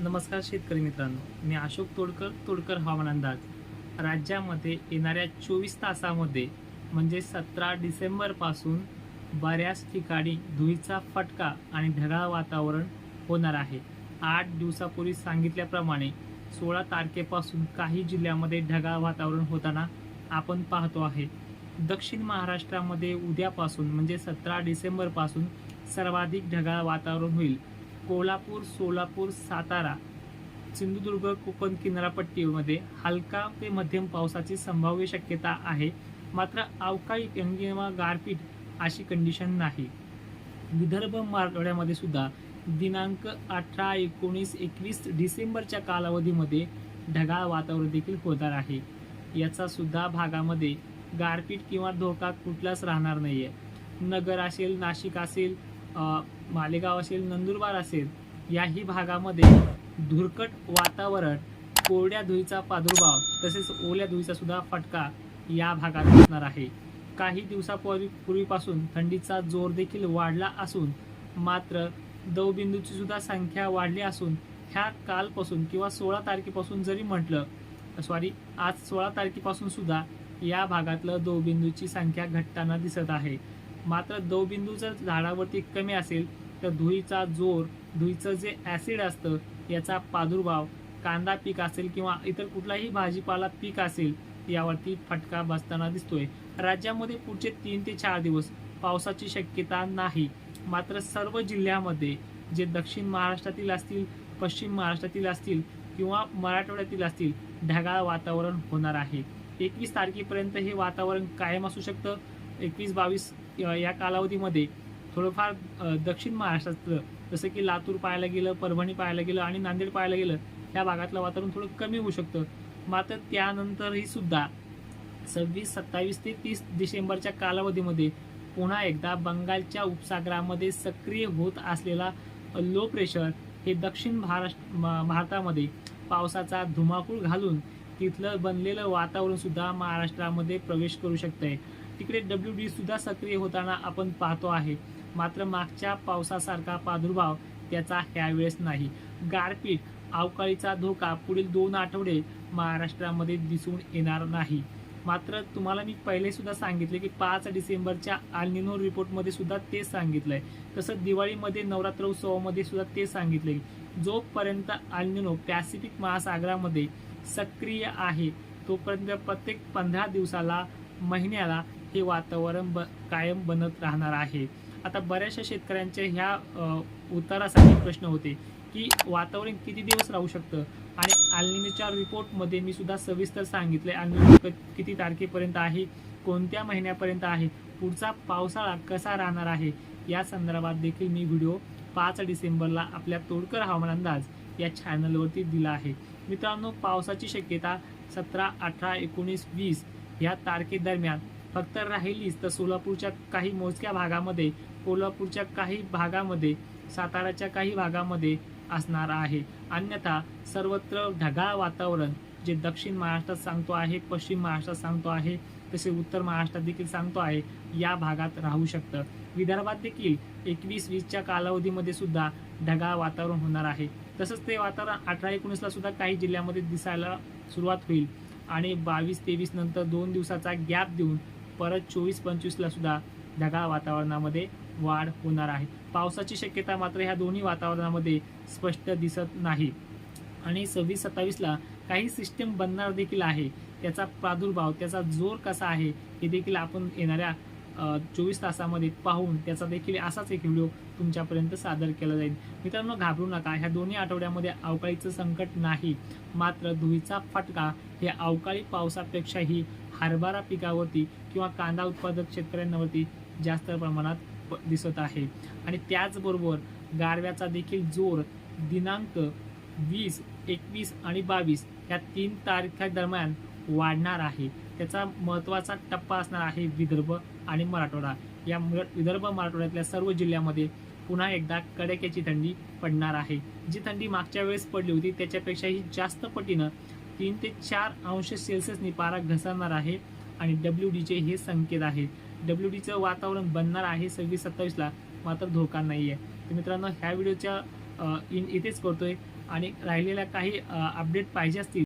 नमस्कार शेतकरी मित्रांनो. मी अशोक तोडकर तोडकर हवामान अंदाज. राज्यामध्ये येणाऱ्या चोवीस तासामध्ये म्हणजे सतरा डिसेंबरपासून बऱ्याच ठिकाणी धुळीचा फटका आणि ढगाळ वातावरण होणार आहे. आठ दिवसापूर्वी सांगितल्याप्रमाणे सोळा तारखेपासून काही जिल्ह्यामध्ये ढगाळ वातावरण होताना आपण पाहतो आहे. दक्षिण महाराष्ट्रामध्ये उद्यापासून म्हणजे सतरा डिसेंबरपासून सर्वाधिक ढगाळ वातावरण होईल. कोल्हापूर सोलापूर सातारा सिंधुदुर्ग कोकण किनारपट्टीमध्ये हलका ते मध्यम पावसाची संभाव्य शक्यता आहे. मात्र अवकाळी किंवा गारपीट अशी कंडिशन नाही. विदर्भ मराठवाड्यामध्ये सुद्धा दिनांक अठरा एकोणीस एकवीस डिसेंबरच्या कालावधीमध्ये ढगाळ वातावरण देखील होणार आहे. याचा सुद्धा भागामध्ये गारपीट किंवा धोका कुठलाच राहणार नाही आहे नगर असेल नाशिक असेल मालेगाव असेल नंदुरबार असेल याही भागामध्ये धुरकट वातावरण कोरड्या धुळीचा प्रादुर्भाव तसेच ओल्या धुळीचा सुद्धा फटका या भागात असणार आहे. काही दिवसापूर्वी पूर्वीपासून थंडीचा जोर देखील वाढला असून मात्र दवबिंदूची सुद्धा संख्या वाढली असून ह्या कालपासून किंवा सोळा तारखेपासून जरी म्हटलं सॉरी आज सोळा तारखेपासून सुद्धा या भागातलं दवबिंदूची संख्या घटताना दिसत आहे. मात्र दवबिंदू जर झाडावरती कमी असेल तर धुळीचा जोर धुळीचं जे ॲसिड असतं याचा प्रादुर्भाव कांदा पीक असेल किंवा इतर कुठलाही भाजीपाला पीक असेल यावरती फटका बसताना दिसतोय. राज्यामध्ये पुढचे तीन ते चार दिवस पावसाची शक्यता नाही. मात्र सर्व जिल्ह्यामध्ये जे दक्षिण महाराष्ट्रातील असतील पश्चिम महाराष्ट्रातील असतील किंवा मराठवाड्यातील असतील ढगाळ वातावरण होणार आहे. एकवीस तारखेपर्यंत हे वातावरण कायम असू शकतं? एकवीस बावीस या कालावधीमध्ये थोडंफार दक्षिण महाराष्ट्रातलं जसं की लातूर पाहायला गेलं परभणी पाहायला गेलं आणि नांदेड पाहायला गेलं या भागातलं वातावरण थोडं कमी होऊ शकतं. मात्र त्यानंतरही सुद्धा सव्वीस सत्तावीस ते तीस डिसेंबरच्या कालावधीमध्ये पुन्हा एकदा बंगालच्या उपसागरामध्ये सक्रिय होत असलेला लो प्रेशर हे दक्षिण महाराष्ट्र भारतामध्ये पावसाचा धुमाकूळ घालून तिथलं बनलेलं वातावरण सुद्धा महाराष्ट्रामध्ये प्रवेश करू शकतंय. तिकडे डब्ल्यू डी सुद्धा सक्रिय होताना आपण पाहतो आहे. मात्र मागच्या पावसासारखा प्रादुर्भाव त्याचा ह्यावेळेस नाही. गारपीट अवकाळीचा धोका पुढील दोन आठवडे महाराष्ट्रामध्ये दिसून येणार नाही. मात्र तुम्हाला मी पहिले सुद्धा सांगितले की पाच डिसेंबरच्या आलनिनो रिपोर्टमध्ये सुद्धा तेच सांगितलंय. तसं दिवाळीमध्ये नवरात्र उत्सवामध्ये सुद्धा तेच सांगितले जोपर्यंत आलनिनो पॅसिफिक महासागरामध्ये सक्रिय आहे. तोपर्यंत प्रत्येक पंधरा दिवसाला महिन्याला हे वातावरण ब कायम बनत राहणार आहे. आता बऱ्याचशा शेतकऱ्यांचे ह्या उत्तरासाठी प्रश्न होते की वातावरण किती दिवस राहू शकतं? आणि अल्निमीच्या रिपोर्टमध्ये मी सुद्धा सविस्तर सांगितले. अल्निमी किती तारखेपर्यंत आहे? कोणत्या महिन्यापर्यंत आहे? पुढचा पावसाळा कसा राहणार आहे? या संदर्भात देखील मी व्हिडिओ पाच डिसेंबरला आपल्या तोडकर हवामान अंदाज या चॅनलवरती दिला आहे. मित्रांनो पावसाची शक्यता सतरा अठरा एकोणीस वीस ह्या तारखेदरम्यान फक्त राहिलीच तर सोलापूरच्या काही मोजक्या भागामध्ये कोल्हापूरच्या काही भागामध्ये साताराच्या काही भागामध्ये असणार आहे. अन्यथा सर्वत्र ढगाळ वातावरण जे दक्षिण महाराष्ट्रात सांगतो आहे पश्चिम महाराष्ट्रात सांगतो आहे तसे उत्तर महाराष्ट्रात देखील सांगतो आहे या भागात राहू शकतं. विदर्भात देखील एकवीस वीसच्या कालावधीमध्ये सुद्धा ढगाळ वातावरण होणार आहे. तसंच ते वातावरण अठरा एकोणीसला सुद्धा काही जिल्ह्यामध्ये दिसायला सुरुवात होईल. आणि बावीस तेवीस नंतर दोन दिवसाचा गॅप देऊन परत चोवीस पंचवीसला सुद्धा ढगाळ वातावरणामध्ये वाढ होणार आहे. पावसाची शक्यता मात्र ह्या दोन्ही वातावरणामध्ये स्पष्ट दिसत नाही. आणि सव्वीस सत्तावीसला काही सिस्टम बनणार देखील आहे. त्याचा प्रादुर्भाव त्याचा जोर कसा आहे हे देखील आपण येणाऱ्या चोवीस तासामध्ये पाहून त्याचा देखील असाच एक व्हिडिओ तुमच्यापर्यंत सादर केला जाईल. मित्रांनो घाबरू नका. ह्या दोन्ही आठवड्यामध्ये अवकाळीचं संकट नाही. मात्र धुळीचा फटका हे अवकाळी पावसापेक्षाही हरभरा पिकावरती किंवा कांदा उत्पादक शेतकऱ्यांवरती जास्त प्रमाणात प- दिसत आहे. आणि त्याचबरोबर गारव्याचा देखील जोर दिनांक वीस एकवीस आणि बावीस या तीन तारखेदरम्यान वाढणार आहे. त्याचा महत्त्वाचा टप्पा असणार आहे विदर्भ आणि मराठवाडा. या विदर्भ मराठवाड्यातल्या सर्व जिल्ह्यामध्ये पुन्हा एकदा कडाक्याची थंडी पडणार आहे. जी थंडी मागच्या वेळेस पडली होती त्याच्यापेक्षाही जास्त पटीनं तीन ते चार अंश सेल्सिअसनी पारा घसरणार आहे आणि डब्ल्यू डीचे हे संकेत आहेत डब्ल्यू डीचं वातावरण बनणार आहे सव्वीस सत्तावीसला मात्र धोका नाही आहे तर मित्रांनो ह्या व्हिडिओच्या इन इथेच करतोय. आणि राहिलेल्या काही अपडेट पाहिजे असतील